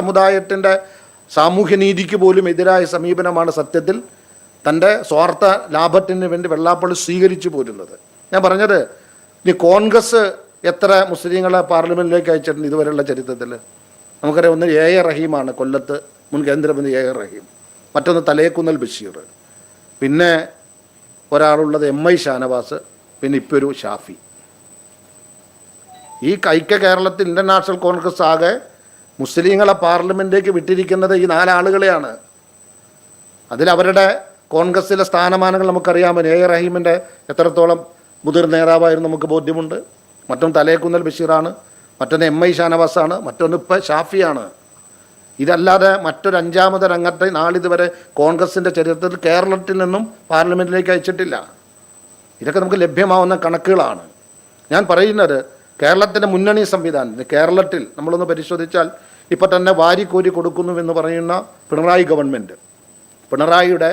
സമുദായത്തിന്റെ സാമൂഹ്യനീതിക്ക് പോലും എതിരായ സമീപനമാണ് സത്യത്തിൽ തന്റെ സ്വാർത്ഥ ലാഭത്തിന് വേണ്ടി വെള്ളാപ്പള്ളി സ്വീകരിച്ചു പോരുന്നത്. ഞാൻ പറഞ്ഞത് ഇനി കോൺഗ്രസ് എത്ര മുസ്ലിങ്ങളെ പാർലമെന്റിലേക്ക് അയച്ചിട്ടുണ്ട് ഇതുവരെയുള്ള ചരിത്രത്തിൽ? നമുക്കറിയാം ഒന്ന് എ എ റഹീമാണ് കൊല്ലത്ത് മുൻ കേന്ദ്രമന്ത്രി എ എ റഹീം മറ്റൊന്ന് തലേക്കുന്നൽ ബഷീർ പിന്നെ ഒരാളുള്ളത് എം ഐ ഷാനവാസ് പിന്നെ ഇപ്പോൾ ഒരു ഷാഫി. ഈ ഐക്യ കേരളത്തിൽ ഇന്റർനാഷണൽ കോൺഗ്രസ് ആകെ മുസ്ലിങ്ങളെ പാർലമെന്റിലേക്ക് വിട്ടിരിക്കുന്നത് ഈ നാലാളുകളെയാണ്. അതിലവരുടെ കോൺഗ്രസ്സിലെ സ്ഥാനമാനങ്ങൾ നമുക്കറിയാമോ എ. റഹീമിന്റെ എത്രത്തോളം മുതിർന്ന നേതാവായിരുന്നു നമുക്ക് ബോധ്യമുണ്ട്. മറ്റൊന്ന് തലേക്കുന്നൽ ബഷീറാണ് മറ്റൊന്ന് എം ഐ ഷാനവാസാണ് മറ്റൊന്ന് ഇപ്പം ഷാഫിയാണ്. ഇതല്ലാതെ മറ്റൊരു അഞ്ചാമത് രംഗത്തെ നാളിതുവരെ കോൺഗ്രസിന്റെ ചരിത്രത്തിൽ കേരളത്തിൽ നിന്നും പാർലമെന്റിലേക്ക് അയച്ചിട്ടില്ല. ഇതൊക്കെ നമുക്ക് ലഭ്യമാവുന്ന കണക്കുകളാണ്. ഞാൻ പറയുന്നത് കേരളത്തിന്റെ മുന്നണി സംവിധാനത്തിൽ കേരളത്തിൽ നമ്മളൊന്ന് പരിശോധിച്ചാൽ ഇപ്പോൾ തന്നെ വാരിക്കോരി കൊടുക്കുന്നുവെന്ന് പറയുന്ന പിണറായി ഗവൺമെന്റ് പിണറായിയുടെ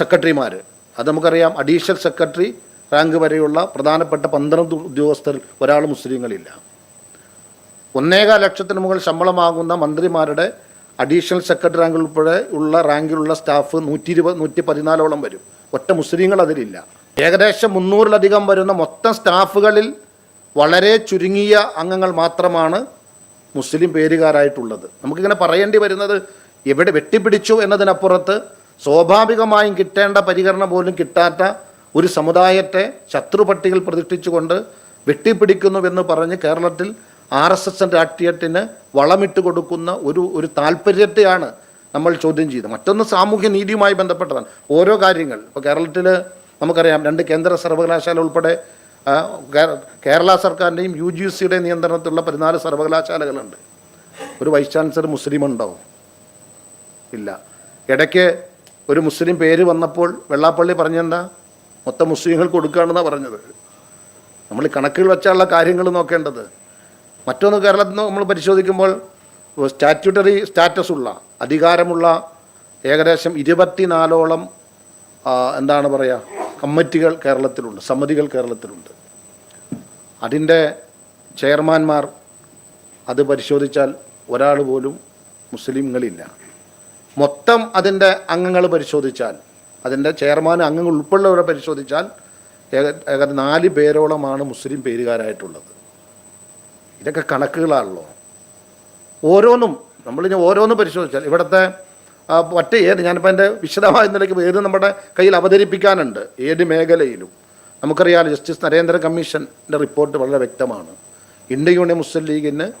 സെക്രട്ടറിമാർ അത് നമുക്കറിയാം അഡീഷണൽ സെക്രട്ടറി റാങ്ക് വരെയുള്ള പ്രധാനപ്പെട്ട പന്ത്രണ്ട് ഉദ്യോഗസ്ഥർ ഒരാൾ മുസ്ലിങ്ങളില്ല. ഒന്നേകാൽ ലക്ഷത്തിന് മുകളിൽ ശമ്പളമാകുന്ന മന്ത്രിമാരുടെ അഡീഷണൽ സെക്രട്ടറി റാങ്ക് ഉൾപ്പെടെ ഉള്ള റാങ്കിലുള്ള സ്റ്റാഫ് നൂറ്റി ഇരുപത് നൂറ്റി പതിനാലോളം വരും. ഒറ്റ മുസ്ലിങ്ങൾ അതിലില്ല. ഏകദേശം മുന്നൂറിലധികം വരുന്ന മൊത്തം സ്റ്റാഫുകളിൽ വളരെ ചുരുങ്ങിയ അംഗങ്ങൾ മാത്രമാണ് മുസ്ലിം പേരുകാരായിട്ടുള്ളത്. നമുക്കിങ്ങനെ പറയേണ്ടി വരുന്നത് എവിടെ വെട്ടിപ്പിടിച്ചു എന്നതിനപ്പുറത്ത് സ്വാഭാവികമായും കിട്ടേണ്ട പരിഗണന പോലും കിട്ടാത്ത ഒരു സമുദായത്തെ ശത്രുപട്ടികൾ പ്രതിഷ്ഠിച്ചുകൊണ്ട് വെട്ടിപ്പിടിക്കുന്നുവെന്ന് പറഞ്ഞ് കേരളത്തിൽ ആർ എസ് എസ് രാഷ്ട്രീയത്തിന് വളമിട്ട് കൊടുക്കുന്ന ഒരു ഒരു താല്പര്യത്തെയാണ് നമ്മൾ ചോദ്യം ചെയ്തത്. മറ്റൊന്ന് സാമൂഹ്യ നീതിയുമായി ബന്ധപ്പെട്ടതാണ്. ഓരോ കാര്യങ്ങൾ. ഇപ്പോൾ കേരളത്തിൽ നമുക്കറിയാം രണ്ട് കേന്ദ്ര സർവകലാശാല ഉൾപ്പെടെ കേരള സർക്കാരിന്റെയും യു ജി സിയുടെ നിയന്ത്രണത്തിലുള്ള പതിനാല് സർവകലാശാലകളുണ്ട്. ഒരു വൈസ് ചാൻസലർ മുസ്ലിം ഉണ്ടോ ഇല്ല. ഇടയ്ക്ക് ഒരു മുസ്ലിം പേര് വന്നപ്പോൾ വെള്ളാപ്പള്ളി പറഞ്ഞെന്താ? മൊത്തം മുസ്ലിങ്ങൾ കൊടുക്കുകയാണെന്നാണ് പറഞ്ഞത്. നമ്മൾ കണക്കുകൾ വെച്ചാലുള്ള കാര്യങ്ങൾ നോക്കേണ്ടത്. മറ്റൊന്ന് കേരളത്തിൽ നിന്ന് നമ്മൾ പരിശോധിക്കുമ്പോൾ സ്റ്റാറ്റ്യൂട്ടറി സ്റ്റാറ്റസുള്ള അധികാരമുള്ള ഏകദേശം ഇരുപത്തിനാലോളം എന്താണ് പറയുക കമ്മിറ്റികൾ കേരളത്തിലുണ്ട് സമിതികൾ കേരളത്തിലുണ്ട്. അതിന്റെ ചെയർമാൻമാർ അത് പരിശോധിച്ചാൽ ഒരാൾ പോലും മുസ്ലിങ്ങളില്ല. മൊത്തം അതിന്റെ അംഗങ്ങൾ പരിശോധിച്ചാൽ അതിന്റെ ചെയർമാൻ അംഗങ്ങൾ ഉൾപ്പെടെയുള്ളവരെ പരിശോധിച്ചാൽ ഏക ഏക നാല് പേരോളമാണ് മുസ്ലിം പേരുകാരായിട്ടുള്ളത്. ഇതൊക്കെ കണക്കുകളാണല്ലോ. ഓരോന്നും നമ്മളിനി ഓരോന്നും പരിശോധിച്ചാൽ ഇവിടുത്തെ മറ്റ് ഏത് ഞാനിപ്പോൾ എന്റെ വിശദമായ നിലയ്ക്ക് ഏത് നമ്മുടെ കയ്യിൽ അവതരിപ്പിക്കാനുണ്ട്? ഏത് മേഖലയിലും. നമുക്കറിയാം ജസ്റ്റിസ് നരേന്ദ്ര കമ്മീഷന്റെ റിപ്പോർട്ട് വളരെ വ്യക്തമാണ്. ഇന്ത്യ യൂണിയൻ മുസ്ലിം ലീഗിന്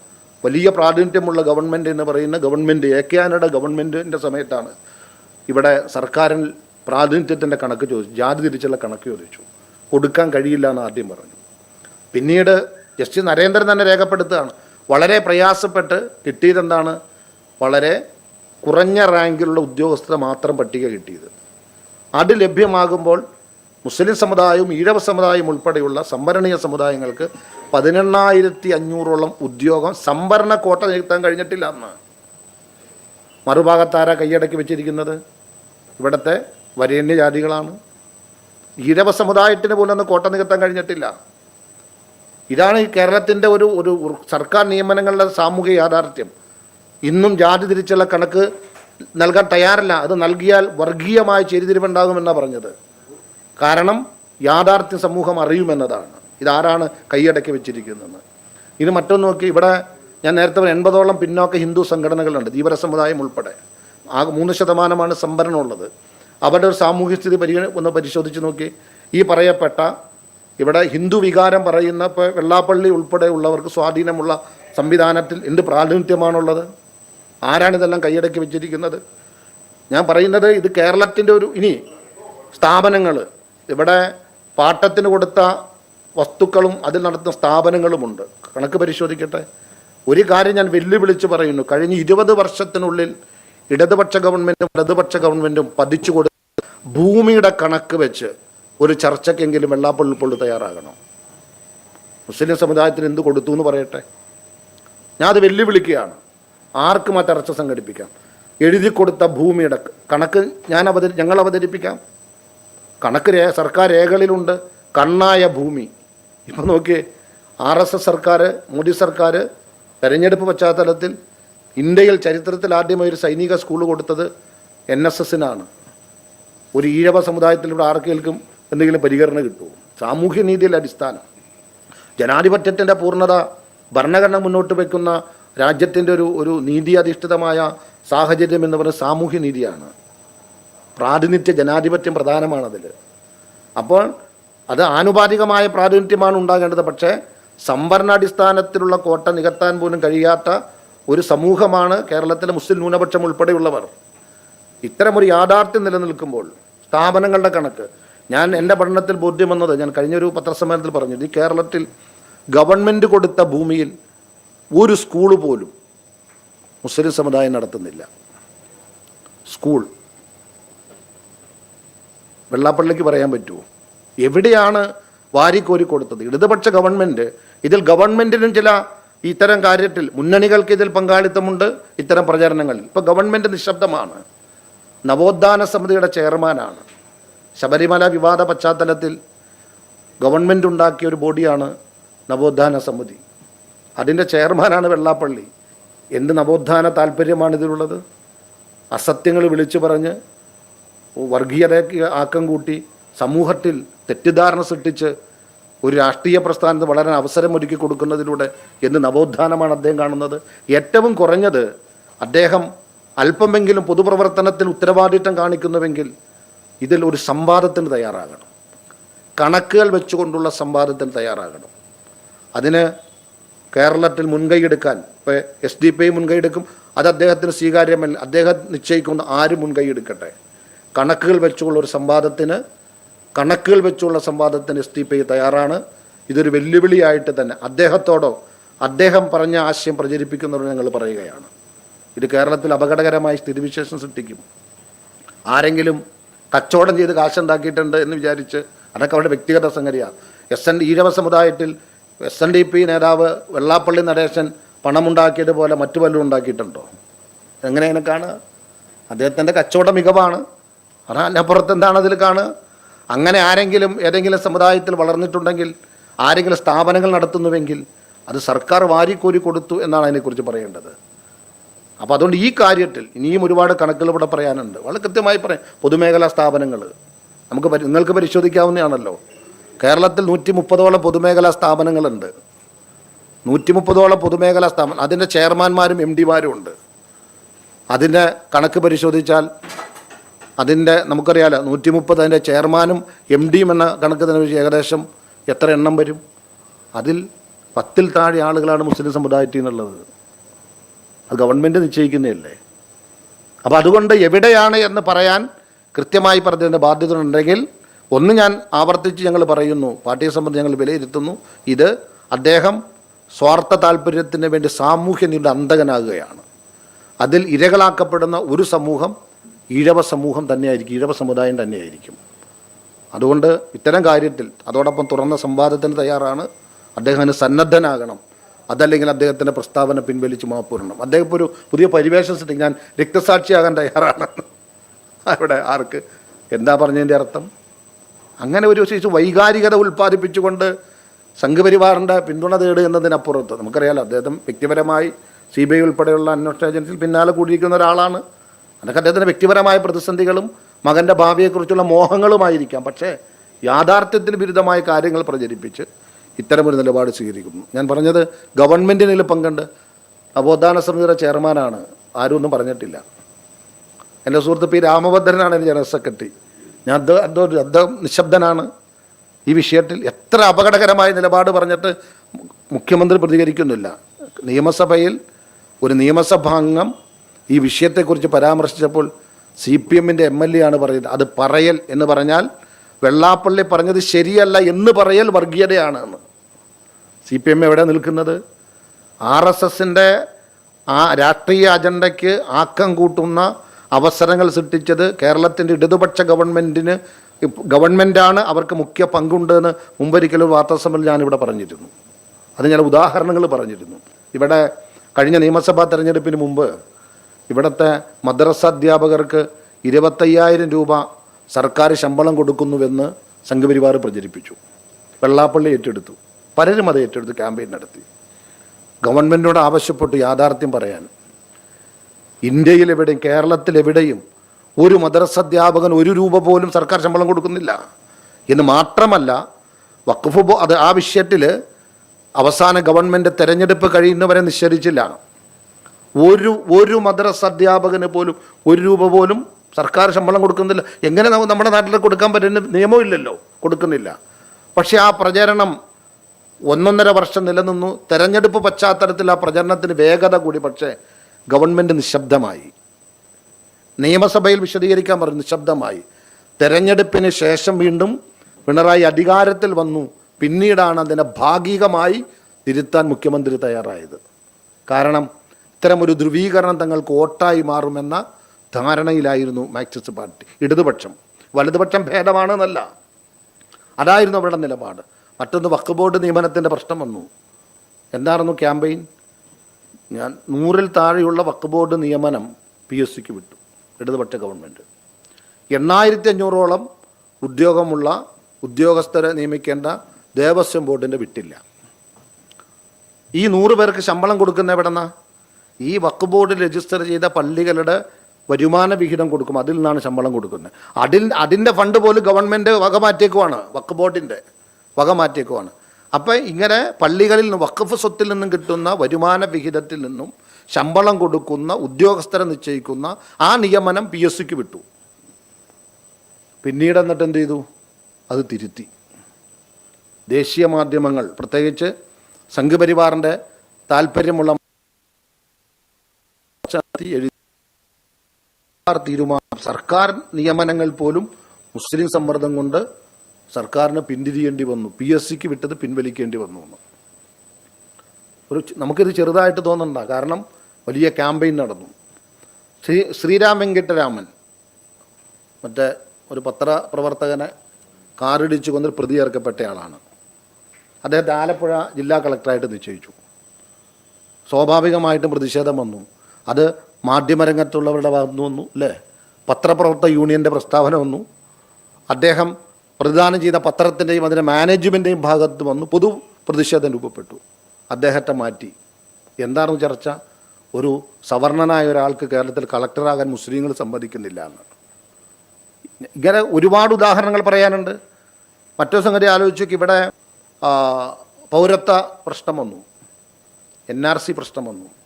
വലിയ പ്രാതിനിധ്യമുള്ള ഗവൺമെന്റ് എന്ന് പറയുന്ന ഗവൺമെന്റ് എ കെ ആനയുടെ ഗവൺമെന്റിന്റെ സമയത്താണ് ഇവിടെ സർക്കാരിൽ പ്രാതിനിധ്യത്തിന്റെ കണക്ക് ചോദിച്ചു ജാതി തിരിച്ചുള്ള കണക്ക് ചോദിച്ചു. കൊടുക്കാൻ കഴിയില്ല എന്ന് ആദ്യം പറഞ്ഞു. പിന്നീട് ജസ്റ്റിസ് നരേന്ദ്രൻ തന്നെ രേഖപ്പെടുത്തുകയാണ്. വളരെ പ്രയാസപ്പെട്ട് കിട്ടിയതെന്താണ് വളരെ കുറഞ്ഞ റാങ്കിലുള്ള ഉദ്യോഗസ്ഥരെ മാത്രം പട്ടിക കിട്ടിയത്. അത് ലഭ്യമാകുമ്പോൾ മുസ്ലിം സമുദായവും ഈഴവ സമുദായവും ഉൾപ്പെടെയുള്ള സംവരണീയ സമുദായങ്ങൾക്ക് പതിനെണ്ണായിരത്തി അഞ്ഞൂറോളം ഉദ്യോഗം സംവരണ കോട്ട നികത്താൻ കഴിഞ്ഞിട്ടില്ല എന്ന് മറുഭാഗത്താരാ കൈയടക്കി വെച്ചിരിക്കുന്നത്? ഇവിടുത്തെ വരേണ്യജാതികളാണ്. ഈഴവ സമുദായത്തിന് പോലും ഒന്ന് കോട്ട നികത്താൻ കഴിഞ്ഞിട്ടില്ല. ഇതാണ് ഈ കേരളത്തിന്റെ ഒരു ഒരു സർക്കാർ നിയമനങ്ങളുടെ സാമൂഹിക യാഥാർത്ഥ്യം. ഇന്നും ജാതി തിരിച്ചുള്ള കണക്ക് നൽകാൻ തയ്യാറല്ല. അത് നൽകിയാൽ വർഗീയമായ ചേരിതിരിവുണ്ടാകുമെന്നാണ് പറഞ്ഞത്. കാരണം യാഥാർത്ഥ്യ സമൂഹം അറിയുമെന്നതാണ്. ഇതാരാണ് കൈയടക്കി വെച്ചിരിക്കുന്നതെന്ന് ഇത് മറ്റൊന്ന് നോക്കി ഇവിടെ ഞാൻ നേരത്തെ പറഞ്ഞ എൺപതോളം പിന്നോക്ക ഹിന്ദു സംഘടനകളുണ്ട് ധീവര സമുദായം ഉൾപ്പെടെ. ആ മൂന്ന് ശതമാനമാണ് സംഭരണമുള്ളത് അവരുടെ ഒരു സാമൂഹ്യ സ്ഥിതി ഒന്ന് പരിശോധിച്ച് നോക്കി. ഈ പറയപ്പെട്ട ഇവിടെ ഹിന്ദു വികാരം പറയുന്ന ഇപ്പോൾ വെള്ളാപ്പള്ളി ഉൾപ്പെടെ ഉള്ളവർക്ക് സ്വാധീനമുള്ള സംവിധാനത്തിൽ എന്ത് പ്രാതിനിധ്യമാണുള്ളത്? ആരാണിതെല്ലാം കൈയടക്കി വെച്ചിരിക്കുന്നത്? ഞാൻ പറയുന്നത് ഇത് കേരളത്തിന്റെ ഒരു ഇനി സ്ഥാപനങ്ങൾ ഇവിടെ പാട്ടത്തിന് കൊടുത്ത വസ്തുക്കളും അതിൽ നടത്തുന്ന സ്ഥാപനങ്ങളുമുണ്ട്. കണക്ക് പരിശോധിക്കട്ടെ. ഒരു കാര്യം ഞാൻ വെല്ലുവിളിച്ച് പറയുന്നു. കഴിഞ്ഞ ഇരുപത് വർഷത്തിനുള്ളിൽ ഇടതുപക്ഷ ഗവൺമെന്റും ഇടതുപക്ഷ ഗവൺമെന്റും പതിച്ചു കൊടുത്ത ഭൂമിയുടെ കണക്ക് വെച്ച് ഒരു ചർച്ചയ്ക്കെങ്കിലും വെള്ളാപ്പള്ളി ഉൾപ്പെടെ തയ്യാറാകണം? മുസ്ലിം സമുദായത്തിന് എന്ത് കൊടുത്തു എന്ന് പറയട്ടെ. ഞാൻ അത് വെല്ലുവിളിക്കുകയാണ്. ആർക്കും ആ ചർച്ച സംഘടിപ്പിക്കാം. എഴുതി കൊടുത്ത ഭൂമിയുടെ കണക്ക് ഞാൻ അവതരി ഞങ്ങൾ അവതരിപ്പിക്കാം. കണക്ക് രേ സർക്കാർ രേഖകളിലുണ്ട്. കണ്ണായ ഭൂമി. ഇപ്പം നോക്കിയേ ആർ എസ് എസ് സർക്കാർ മോദി സർക്കാർ തെരഞ്ഞെടുപ്പ് പശ്ചാത്തലത്തിൽ ഇന്ത്യയിൽ ചരിത്രത്തിൽ ആദ്യമായി ഒരു സൈനിക സ്കൂൾ കൊടുത്തത് എൻ എസ് എസിനാണ്. ഒരു ഈഴവ സമുദായത്തിലൂടെ ആർക്കേൽക്കും എന്തെങ്കിലും പരിഗണന കിട്ടുമോ? സാമൂഹ്യനീതിയിലെ അടിസ്ഥാനം. ജനാധിപത്യത്തിന്റെ പൂർണത ഭരണഘടന മുന്നോട്ട് വയ്ക്കുന്ന രാജ്യത്തിന്റെ ഒരു ഒരു നീതി അധിഷ്ഠിതമായ സാഹചര്യം എന്ന് പറയുന്നത് സാമൂഹ്യ നീതിയാണ്. പ്രാതിനിധ്യ ജനാധിപത്യം പ്രധാനമാണതിൽ അപ്പോൾ അത് ആനുപാതികമായ പ്രാതിനിധ്യമാണ് ഉണ്ടാകേണ്ടത്. പക്ഷേ സംവരണാടിസ്ഥാനത്തിലുള്ള കോട്ട നികത്താൻ പോലും കഴിയാത്ത ഒരു സമൂഹമാണ് കേരളത്തിലെ മുസ്ലിം ന്യൂനപക്ഷം ഉൾപ്പെടെയുള്ളവർ. ഇത്തരമൊരു യാഥാർത്ഥ്യം നിലനിൽക്കുമ്പോൾ സ്ഥാപനങ്ങളുടെ കണക്ക്. ഞാൻ എന്റെ പഠനത്തിൽ ബോധ്യം വന്നത് ഞാൻ കഴിഞ്ഞൊരു പത്രസമ്മേളനത്തിൽ പറഞ്ഞു ഈ കേരളത്തിൽ ഗവൺമെന്റ് കൊടുത്ത ഭൂമിയിൽ ഒരു സ്കൂൾ പോലും മുസ്ലിം സമുദായം നടത്തുന്നില്ല. സ്കൂൾ. വെള്ളാപ്പള്ളിക്ക് പറയാൻ പറ്റുമോ? എവിടെയാണ് വാരിക്കോരി കൊടുത്തത്? ഇടതുപക്ഷ ഗവൺമെന്റ് ഇതിൽ ഗവൺമെന്റിനും ചില ഇത്തരം കാര്യത്തിൽ മുന്നണികൾക്ക് ഇതിൽ പങ്കാളിത്തമുണ്ട് ഇത്തരം പ്രചരണങ്ങളിൽ. ഇപ്പോൾ ഗവൺമെന്റ് നിശബ്ദമാണ്. നവോത്ഥാന സമിതിയുടെ ചെയർമാനാണ്. ശബരിമല വിവാദ പശ്ചാത്തലത്തിൽ ഗവൺമെന്റ് ഉണ്ടാക്കിയ ഒരു ബോഡിയാണ് നവോത്ഥാന സമിതി. അതിന്റെ ചെയർമാനാണ് വെള്ളാപ്പള്ളി. എന്ത് നവോത്ഥാന താല്പര്യമാണ് ഇതിലുള്ളത്? അസത്യങ്ങൾ വിളിച്ചു പറഞ്ഞ് വർഗീയതയ്ക്ക് ആക്കം കൂട്ടി സമൂഹത്തിൽ തെറ്റിദ്ധാരണ സൃഷ്ടിച്ച് ഒരു രാഷ്ട്രീയ പ്രസ്ഥാനത്ത് വളരെ അവസരം ഒരുക്കി കൊടുക്കുന്നതിലൂടെ എന്ന് നവോത്ഥാനമാണ് അദ്ദേഹം കാണുന്നത്. ഏറ്റവും കുറഞ്ഞത് അദ്ദേഹം അല്പമെങ്കിലും പൊതുപ്രവർത്തനത്തിൽ ഉത്തരവാദിത്തം കാണിക്കുന്നുവെങ്കിൽ ഇതിൽ ഒരു സംവാദത്തിന് തയ്യാറാകണം. കണക്കുകൾ വെച്ചുകൊണ്ടുള്ള സംവാദത്തിന് തയ്യാറാകണം. അതിന് കേരളത്തിൽ മുൻകൈയെടുക്കാൻ ഇപ്പോൾ എസ് ഡി പി ഐ മുൻകൈയെടുക്കും. അത് അദ്ദേഹത്തിന് സ്വീകാര്യമല്ല. അദ്ദേഹം നിശ്ചയിക്കുന്ന ആര് മുൻകൈയെടുക്കട്ടെ? കണക്കുകൾ വെച്ചുള്ള ഒരു സംവാദത്തിന് കണക്കുകൾ വെച്ചുള്ള സംവാദത്തിന് എസ് തയ്യാറാണ്. ഇതൊരു വെല്ലുവിളിയായിട്ട് തന്നെ അദ്ദേഹത്തോടോ അദ്ദേഹം പറഞ്ഞ ആശയം പ്രചരിപ്പിക്കുന്നവർ ഞങ്ങൾ പറയുകയാണ്. ഇത് കേരളത്തിൽ അപകടകരമായ സ്ഥിതിവിശേഷം സൃഷ്ടിക്കും. ആരെങ്കിലും കച്ചവടം ചെയ്ത് കാശുണ്ടാക്കിയിട്ടുണ്ട് എന്ന് വിചാരിച്ച് അതൊക്കെ അവരുടെ വ്യക്തിഗത സംഗതിയാണ് എസ് എൻ ഈഴവ സമുദായത്തിൽ എസ് എൻ ഡി പി നേതാവ് വെള്ളാപ്പള്ളി നടേശൻ പണമുണ്ടാക്കിയതുപോലെ മറ്റു പലരും ഉണ്ടാക്കിയിട്ടുണ്ടോ? എങ്ങനെ കാണുക? അദ്ദേഹത്തിന്റെ കച്ചവട മികവാണ്. അതാണ് അതിനപ്പുറത്ത് എന്താണ് അതിൽ കാണുക? അങ്ങനെ ആരെങ്കിലും ഏതെങ്കിലും സമുദായത്തിൽ വളർന്നിട്ടുണ്ടെങ്കിൽ ആരെങ്കിലും സ്ഥാപനങ്ങൾ നടത്തുന്നുവെങ്കിൽ അത് സർക്കാർ വാരിക്കോരി കൊടുത്തു എന്നാണ് അതിനെക്കുറിച്ച് പറയേണ്ടത്. അപ്പോൾ അതുകൊണ്ട് ഈ കാര്യത്തിൽ ഇനിയും ഒരുപാട് കണക്കുകൾ ഇവിടെ പറയാനുണ്ട്. വളരെ കൃത്യമായി പറയാം. പൊതുമേഖലാ സ്ഥാപനങ്ങൾ. നമുക്ക് നിങ്ങൾക്ക് പരിശോധിക്കാവുന്നതാണല്ലോ. കേരളത്തിൽ നൂറ്റി മുപ്പതോളം പൊതുമേഖലാ സ്ഥാപനങ്ങളുണ്ട്. നൂറ്റി മുപ്പതോളം പൊതുമേഖലാ സ്ഥാപനം അതിന്റെ ചെയർമാന്മാരും എം ഡിമാരും ഉണ്ട്. അതിന്റെ കണക്ക് പരിശോധിച്ചാൽ അതിന്റെ നമുക്കറിയാലോ നൂറ്റി മുപ്പത് അതിന്റെ ചെയർമാനും എം ഡിയും എന്ന കണക്ക് തന്നെ ഏകദേശം എത്ര എണ്ണം വരും? അതിൽ പത്തിൽ താഴെ ആളുകളാണ് മുസ്ലിം സമുദായത്തിൽ നിന്നുള്ളത്. അത് ഗവൺമെന്റ് നിശ്ചയിക്കുന്നതല്ലേ? അപ്പോൾ അതുകൊണ്ട് എവിടെയാണ് എന്ന് പറയാൻ കൃത്യമായി പറഞ്ഞതിന്റെ ബാധ്യത ഉണ്ടെങ്കിൽ ഒന്ന് ഞാൻ ആവർത്തിച്ച് ഞങ്ങൾ പറയുന്നു പാർട്ടിയെ സംബന്ധിച്ച് ഞങ്ങൾ വിലയിരുത്തുന്നു. ഇത് അദ്ദേഹം സ്വാർത്ഥ താല്പര്യത്തിന് വേണ്ടി സാമൂഹ്യ നീണ്ട അന്തകനാകുകയാണ് അതിൽ ഇരകളാക്കപ്പെടുന്ന ഒരു സമൂഹം ഈഴവ സമൂഹം തന്നെയായിരിക്കും ഈഴവ സമുദായം തന്നെയായിരിക്കും. അതുകൊണ്ട് ഇത്തരം കാര്യത്തിൽ അതോടൊപ്പം തുറന്ന സംവാദത്തിന് തയ്യാറാണ്. അദ്ദേഹത്തിന് സന്നദ്ധനാകണം. അതല്ലെങ്കിൽ അദ്ദേഹത്തിന്റെ പ്രസ്താവന പിൻവലിച്ച് മാപ്പൂരണം. അദ്ദേഹം ഇപ്പോൾ ഒരു പുതിയ പരിവേഷം സൃഷ്ടി ഞാൻ രക്തസാക്ഷിയാകാൻ തയ്യാറാണ്. അവിടെ ആർക്ക്? എന്താ പറഞ്ഞതിന്റെ അർത്ഥം? അങ്ങനെ ഒരു ശേഷി വൈകാരികത ഉൽപ്പാദിപ്പിച്ചുകൊണ്ട് സംഘപരിവാറിന്റെ പിന്തുണ തേടുക എന്നതിനപ്പുറത്ത് നമുക്കറിയാലോ അദ്ദേഹം വ്യക്തിപരമായി സി ബി ഐ ഉൾപ്പെടെയുള്ള അന്വേഷണ ഏജൻസിയിൽ പിന്നാലെ കൂടിയിരിക്കുന്ന ഒരാളാണ്. അതൊക്കെ അദ്ദേഹത്തിന്റെ വ്യക്തിപരമായ പ്രതിസന്ധികളും മകന്റെ ഭാവിയെക്കുറിച്ചുള്ള മോഹങ്ങളുമായിരിക്കാം. പക്ഷേ യാഥാർത്ഥ്യത്തിന് വിരുദ്ധമായ കാര്യങ്ങൾ പ്രചരിപ്പിച്ച് ഇത്തരമൊരു നിലപാട് സ്വീകരിക്കുന്നു. ഞാൻ പറഞ്ഞത് ഗവൺമെന്റിനിൽ പങ്കുണ്ട്. നവോത്ഥാന സമിതിയുടെ ചെയർമാനാണ്. ആരും ഒന്നും പറഞ്ഞിട്ടില്ല. എന്റെ സുഹൃത്ത് പി. രാമഭദ്രനാണ് എന്റെ ജനറൽ സെക്രട്ടറി. ഞാൻ അദ്ദേഹം അദ്ദേഹം നിശബ്ദനാണ്. ഈ വിഷയത്തിൽ എത്ര അപകടകരമായ നിലപാട് പറഞ്ഞിട്ട് മുഖ്യമന്ത്രി പ്രതികരിക്കുന്നില്ല. നിയമസഭയിൽ ഒരു നിയമസഭാംഗം ഈ വിഷയത്തെക്കുറിച്ച് പരാമർശിച്ചപ്പോൾ സി പി എമ്മിന്റെ എം എൽ എ ആണ് പറയുന്നത് അത് പറയൽ എന്ന് പറഞ്ഞാൽ വെള്ളാപ്പള്ളി പറഞ്ഞത് ശരിയല്ല എന്ന് പറയൽ വർഗീയതയാണ് എന്ന്. സി പി എം എവിടെ നിൽക്കുന്നത്? ആർ എസ് എസിന്റെ ആ രാഷ്ട്രീയ അജണ്ടയ്ക്ക് ആക്കം കൂട്ടുന്ന അവസരങ്ങൾ സൃഷ്ടിച്ചത് കേരളത്തിന്റെ ഇടതുപക്ഷ ഗവൺമെന്റിന് ഗവൺമെന്റാണ് അവർക്ക് മുഖ്യ പങ്കുണ്ടെന്ന് മുമ്പൊരിക്കലും വാർത്താസമ്മേളനം ഞാനിവിടെ പറഞ്ഞിരുന്നു. അത് ഞാൻ ഉദാഹരണങ്ങൾ പറഞ്ഞിരുന്നു. ഇവിടെ കഴിഞ്ഞ നിയമസഭാ തെരഞ്ഞെടുപ്പിന് മുമ്പ് ഇവിടുത്തെ മദ്രസ അധ്യാപകർക്ക് ഇരുപത്തയ്യായിരം രൂപ സർക്കാർ ശമ്പളം കൊടുക്കുന്നുവെന്ന് സംഘപരിവാർ പ്രചരിപ്പിച്ചു. വെള്ളാപ്പള്ളി ഏറ്റെടുത്തു. പലരും അത് ഏറ്റെടുത്ത് ക്യാമ്പയിൻ നടത്തി. ഗവൺമെന്റിനോട് ആവശ്യപ്പെട്ടു യാഥാർത്ഥ്യം പറയാൻ. ഇന്ത്യയിലെവിടെയും കേരളത്തിലെവിടെയും ഒരു മദ്രസ അധ്യാപകൻ ഒരു രൂപ പോലും സർക്കാർ ശമ്പളം കൊടുക്കുന്നില്ല. എന്ന് മാത്രമല്ല വഖഫ് അത് ആ വിഷയത്തിൽ അവസാന ഗവൺമെന്റ് തെരഞ്ഞെടുപ്പ് കഴിയുന്നവരെ നിശ്ചയിച്ചില്ല ഒരു ഒരു മദ്രസ അധ്യാപകന് പോലും ഒരു രൂപ പോലും സർക്കാർ ശമ്പളം കൊടുക്കുന്നില്ല. എങ്ങനെ നമ്മുടെ നാട്ടിൽ കൊടുക്കാൻ പറ്റുന്ന നിയമമില്ലല്ലോ കൊടുക്കുന്നില്ല. പക്ഷേ ആ പ്രചരണം ഒന്നൊന്നര വർഷം നിലനിന്നു. തെരഞ്ഞെടുപ്പ് പശ്ചാത്തലത്തിൽ ആ പ്രചരണത്തിന് വേഗത കൂടി. പക്ഷേ ഗവൺമെന്റ് നിശബ്ദമായി. നിയമസഭയിൽ വിശദീകരിക്കാൻ പറഞ്ഞു നിശബ്ദമായി. തെരഞ്ഞെടുപ്പിന് ശേഷം വീണ്ടും പിണറായി അധികാരത്തിൽ വന്നു. പിന്നീടാണ് അതിനെ ഭാഗികമായി തിരുത്താൻ മുഖ്യമന്ത്രി തയ്യാറായത്. കാരണം ഇത്തരമൊരു ധ്രുവീകരണം തങ്ങൾക്ക് വോട്ടായി മാറുമെന്ന ധാരണയിലായിരുന്നു മാർക്സിസ്റ്റ് പാർട്ടി. ഇടതുപക്ഷം. വലതുപക്ഷം ഭേദമാണെന്നല്ല. അതായിരുന്നു അവരുടെ നിലപാട്. മറ്റൊന്ന് വഖഫ് ബോർഡ് നിയമനത്തിന്റെ പ്രശ്നം വന്നു. എന്തായിരുന്നു ക്യാമ്പയിൻ? ഞാൻ നൂറിൽ താഴെയുള്ള വഖഫ് ബോർഡ് നിയമനം പി എസ് സിക്ക് വിട്ടു. ഇടതുപക്ഷ ഗവൺമെന്റ് എണ്ണായിരത്തി അഞ്ഞൂറോളം ഉദ്യോഗമുള്ള ഉദ്യോഗസ്ഥരെ നിയമിക്കേണ്ട ദേവസ്വം ബോർഡിന്റെ വിട്ടില്ല. ഈ നൂറ് പേർക്ക് ശമ്പളം കൊടുക്കുന്ന എവിടെന്നാ? ഈ വക്ക് ബോർഡ് രജിസ്റ്റർ ചെയ്ത പള്ളികളുടെ വരുമാന വിഹിതം കൊടുക്കും. അതിൽ നിന്നാണ് ശമ്പളം കൊടുക്കുന്നത്. അതിൽ അതിന്റെ ഫണ്ട് പോലും ഗവൺമെന്റ് വക മാറ്റിയേക്കുവാണ്. വക്ക് ബോർഡിന്റെ വക മാറ്റിയേക്കുവാണ്. അപ്പം ഇങ്ങനെ പള്ളികളിൽ നിന്ന് വക്കഫ് സ്വത്തിൽ നിന്നും കിട്ടുന്ന വരുമാന വിഹിതത്തിൽ നിന്നും ശമ്പളം കൊടുക്കുന്ന ഉദ്യോഗസ്ഥരെ നിശ്ചയിക്കുന്ന ആ നിയമനം പി എസ് സിക്ക് വിട്ടു. പിന്നീട് എന്നിട്ട് എന്ത് ചെയ്തു? അത് തിരുത്തി. ദേശീയ മാധ്യമങ്ങൾ പ്രത്യേകിച്ച് സംഘപരിവാറിന്റെ താല്പര്യമുള്ള എഴുതി. സർക്കാർ തീരുമാനം. സർക്കാർ നിയമനങ്ങൾ പോലും മുസ്ലിം സമ്മർദ്ദം കൊണ്ട് സർക്കാരിന് പിന്തിരിയേണ്ടി വന്നു. പി എസ് സിക്ക് വിട്ടത് പിൻവലിക്കേണ്ടി വന്നു. ഒരു നമുക്കിത് ചെറുതായിട്ട് തോന്നണ്ട. കാരണം വലിയ ക്യാമ്പയിൻ നടന്നു. ശ്രീ ശ്രീരാം വെങ്കിട്ടരാമൻ മറ്റേ ഒരു പത്രപ്രവർത്തകനെ കാറിടിച്ചു കൊന്ന് പ്രതി ഏർക്കപ്പെട്ടയാളാണ്. അദ്ദേഹത്തെ ആലപ്പുഴ ജില്ലാ കളക്ടറായിട്ട് നിശ്ചയിച്ചു. സ്വാഭാവികമായിട്ടും പ്രതിഷേധം വന്നു. അത് മാധ്യമരംഗത്തുള്ളവരുടെ ഭാഗത്തു വന്നു അല്ലേ? പത്രപ്രവർത്തക യൂണിയന്റെ പ്രസ്താവന വന്നു. അദ്ദേഹം പ്രതിദാനം ചെയ്ത പത്രത്തിന്റെയും അതിന്റെ മാനേജ്മെന്റെയും ഭാഗത്ത് വന്നു പൊതു പ്രതിഷേധം രൂപപ്പെട്ടു. അദ്ദേഹത്തെ മാറ്റി. എന്താണ് ചർച്ച? ഒരു സവർണനായ ഒരാൾക്ക് കേരളത്തിൽ കളക്ടറാകാൻ മുസ്ലിങ്ങൾ സമ്മതിക്കുന്നില്ല എന്ന്. ഇങ്ങനെ ഒരുപാട് ഉദാഹരണങ്ങൾ പറയാനുണ്ട്. മറ്റൊരു സംഗതി ആലോചിച്ചു ഇവിടെ പൗരത്വ പ്രശ്നം വന്നു. എൻ ആർ സി പ്രശ്നം വന്നു.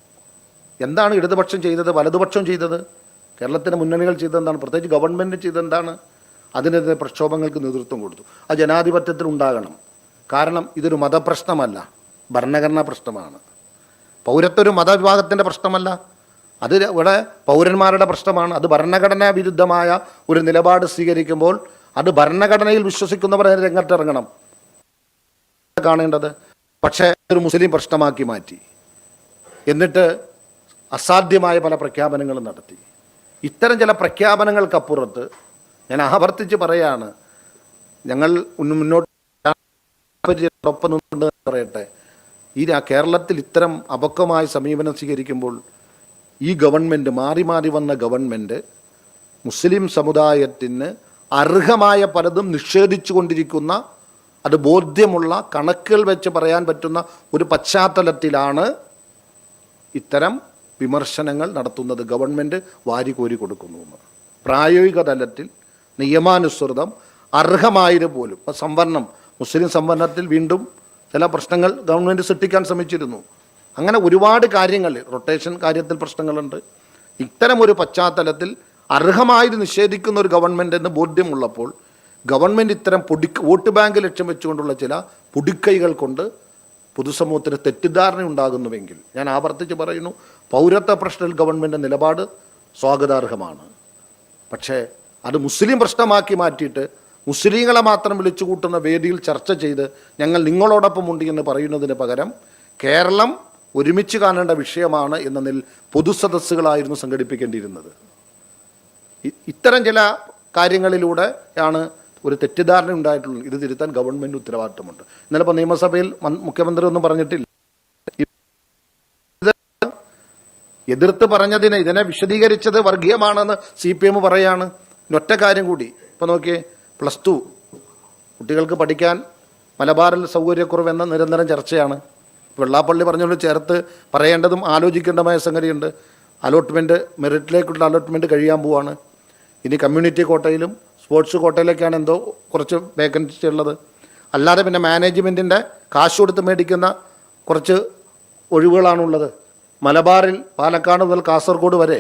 എന്താണ് ഇടതുപക്ഷം ചെയ്തത് വലതുപക്ഷം ചെയ്തത്? കേരളത്തിന്റെ മുന്നണികൾ ചെയ്തെന്താണ് പ്രത്യേകിച്ച് ഗവൺമെന്റ് ചെയ്തെന്താണ് അതിനെതിരെ പ്രക്ഷോഭങ്ങൾക്ക് നേതൃത്വം കൊടുത്തു. ആ ജനാധിപത്യത്തിൽ ഉണ്ടാകണം. കാരണം ഇതൊരു മതപ്രശ്നമല്ല. ഭരണഘടനാ പ്രശ്നമാണ്. പൗരത്വ ഒരു മതവിഭാഗത്തിന്റെ പ്രശ്നമല്ല. അത് ഇവിടെ പൗരന്മാരുടെ പ്രശ്നമാണ്. അത് ഭരണഘടനാ വിരുദ്ധമായ ഒരു നിലപാട് സ്വീകരിക്കുമ്പോൾ അത് ഭരണഘടനയിൽ വിശ്വസിക്കുന്നവർ രംഗത്തിറങ്ങണം. കാണേണ്ടത്. പക്ഷേ ഒരു മുസ്ലിം പ്രശ്നമാക്കി മാറ്റി. എന്നിട്ട് അസാധ്യമായ പല പ്രഖ്യാപനങ്ങളും നടത്തി. ഇത്തരം ചില പ്രഖ്യാപനങ്ങൾക്കപ്പുറത്ത് ഞാൻ ആവർത്തിച്ച് പറയാണ് ഞങ്ങൾ മുന്നോട്ട് ഒപ്പം നിന്നുണ്ട് പറയട്ടെ. ഈ കേരളത്തിൽ ഇത്തരം അപക്വമായ സമീപനം സ്വീകരിക്കുമ്പോൾ ഈ ഗവൺമെന്റ് മാറി മാറി വന്ന ഗവൺമെന്റ് മുസ്ലിം സമുദായത്തിന് അർഹമായ പലതും നിഷേധിച്ചു കൊണ്ടിരിക്കുന്ന അത് ബോധ്യമുള്ള കണക്കുകൾ വെച്ച് പറയാൻ പറ്റുന്ന ഒരു പശ്ചാത്തലത്തിലാണ് ഇത്തരം വിമർശനങ്ങൾ നടത്തുന്നത് ഗവൺമെന്റ് വാരിക്കോരി കൊടുക്കുന്നു എന്ന്. പ്രായോഗിക തലത്തിൽ നിയമാനുസൃതം അർഹമായത് പോലും. ഇപ്പം സംവരണം മുസ്ലിം സംവരണത്തിൽ വീണ്ടും ചില പ്രശ്നങ്ങൾ ഗവൺമെന്റ് സൃഷ്ടിക്കാൻ ശ്രമിച്ചിരുന്നു. അങ്ങനെ ഒരുപാട് കാര്യങ്ങൾ റൊട്ടേഷൻ കാര്യത്തിൽ പ്രശ്നങ്ങളുണ്ട്. ഇത്തരം ഒരു പശ്ചാത്തലത്തിൽ അർഹമായത് നിഷേധിക്കുന്ന ഒരു ഗവൺമെന്റ് എന്ന് ബോധ്യമുള്ളപ്പോൾ ഗവൺമെന്റ് ഇത്തരം പൊടി വോട്ട് ബാങ്ക് ലക്ഷ്യം വെച്ചുകൊണ്ടുള്ള ചില പൊടിക്കൈകൾ കൊണ്ട് പൊതുസമൂഹത്തിന് തെറ്റിദ്ധാരണ ഉണ്ടാകുന്നുവെങ്കിൽ ഞാൻ ആവർത്തിച്ച് പറയുന്നു പൗരത്വ പ്രശ്നത്തിൽ ഗവൺമെന്റ് നിലപാട് സ്വാഗതാർഹമാണ്. പക്ഷേ അത് മുസ്ലിം പ്രശ്നമാക്കി മാറ്റിയിട്ട് മുസ്ലിങ്ങളെ മാത്രം വിളിച്ചു കൂട്ടുന്ന വേദിയിൽ ചർച്ച ചെയ്ത് ഞങ്ങൾ നിങ്ങളോടൊപ്പം ഉണ്ട് എന്ന് പറയുന്നതിന് പകരം കേരളം ഒരുമിച്ച് കാണേണ്ട വിഷയമാണ് എന്ന നിൽ പൊതുസദസ്സുകളായിരുന്നു സംഘടിപ്പിക്കേണ്ടിയിരുന്നത്. ഇത്തരം ചില കാര്യങ്ങളിലൂടെ ആണ് ഒരു തെറ്റിദ്ധാരണ ഉണ്ടായിട്ടുള്ളൂ. ഇത് തിരുത്താൻ ഗവൺമെന്റ് ഉത്തരവാദിത്തമുണ്ട്. ഇന്നലെ ഇപ്പോൾ നിയമസഭയിൽ മുഖ്യമന്ത്രി ഒന്നും പറഞ്ഞിട്ടില്ല. എതിർത്ത് പറഞ്ഞതിനെ ഇതിനെ വിശദീകരിച്ചത് വർഗീയമാണെന്ന് സി പി എം പറയാണ് ഒറ്റ കാര്യം കൂടി. ഇപ്പോൾ നോക്കിയേ പ്ലസ് ടു കുട്ടികൾക്ക് പഠിക്കാൻ മലബാറിൽ സൗകര്യക്കുറവ് എന്ന നിരന്തരം ചർച്ചയാണ്. വെള്ളാപ്പള്ളി പറഞ്ഞോട് ചേർത്ത് പറയേണ്ടതും ആലോചിക്കേണ്ടതുമായ സംഗതിയുണ്ട്. അലോട്ട്മെന്റ് മെറിറ്റിലേക്കുള്ള അലോട്ട്മെന്റ് കഴിയാൻ പോവാണ്. ഇനി കമ്മ്യൂണിറ്റി കോട്ടയിലും സ്പോർട്സ് കോട്ടയിലേക്കാണ് എന്തോ കുറച്ച് വേക്കൻസി ഉള്ളത്. അല്ലാതെ പിന്നെ മാനേജ്മെന്റിന്റെ കാശ് കൊടുത്ത് മേടിക്കുന്ന കുറച്ച് ഒഴിവുകളാണുള്ളത്. മലബാറിൽ പാലക്കാട് മുതൽ കാസർഗോഡ് വരെ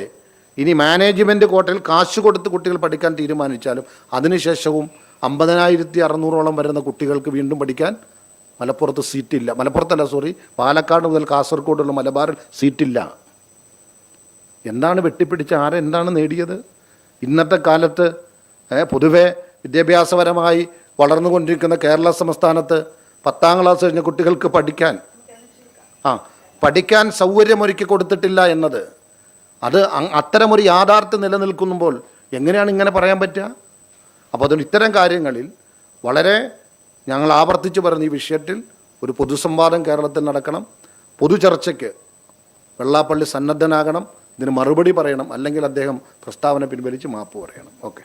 ഇനി മാനേജ്മെന്റ് കോട്ടയിൽ കാശ് കൊടുത്ത് കുട്ടികൾ പഠിക്കാൻ തീരുമാനിച്ചാലും അതിനുശേഷവും അമ്പതിനായിരത്തി അറുന്നൂറോളം വരുന്ന കുട്ടികൾക്ക് വീണ്ടും പഠിക്കാൻ മലപ്പുറത്ത് സീറ്റില്ല. മലപ്പുറത്തല്ല സോറി പാലക്കാട് മുതൽ കാസർഗോഡുള്ള മലബാറിൽ സീറ്റില്ല. എന്താണ് വെട്ടിപ്പിടിച്ച് ആരെന്താണ് നേടിയത്? ഇന്നത്തെ കാലത്ത് പൊതുവെ വിദ്യാഭ്യാസപരമായി വളർന്നുകൊണ്ടിരിക്കുന്ന കേരള സംസ്ഥാനത്ത് പത്താം ക്ലാസ് കഴിഞ്ഞ കുട്ടികൾക്ക് പഠിക്കാൻ ആ പഠിക്കാൻ സൗകര്യമൊരുക്കി കൊടുത്തിട്ടില്ല എന്നത്. അത് അത്തരമൊരു യാഥാർത്ഥ്യം നിലനിൽക്കുമ്പോൾ എങ്ങനെയാണ് ഇങ്ങനെ പറയാൻ പറ്റുക? അപ്പോൾ അതുകൊണ്ട് ഇത്തരം കാര്യങ്ങളിൽ വളരെ ഞങ്ങൾ ആവർത്തിച്ച് പറഞ്ഞ ഈ വിഷയത്തിൽ ഒരു പൊതുസംവാദം കേരളത്തിൽ നടക്കണം. പൊതുചർച്ചയ്ക്ക് വെള്ളാപ്പള്ളി സന്നദ്ധനാകണം. ഇതിന് മറുപടി പറയണം. അല്ലെങ്കിൽ അദ്ദേഹം പ്രസ്താവന പിൻവലിച്ച് മാപ്പ് പറയണം. ഓക്കെ.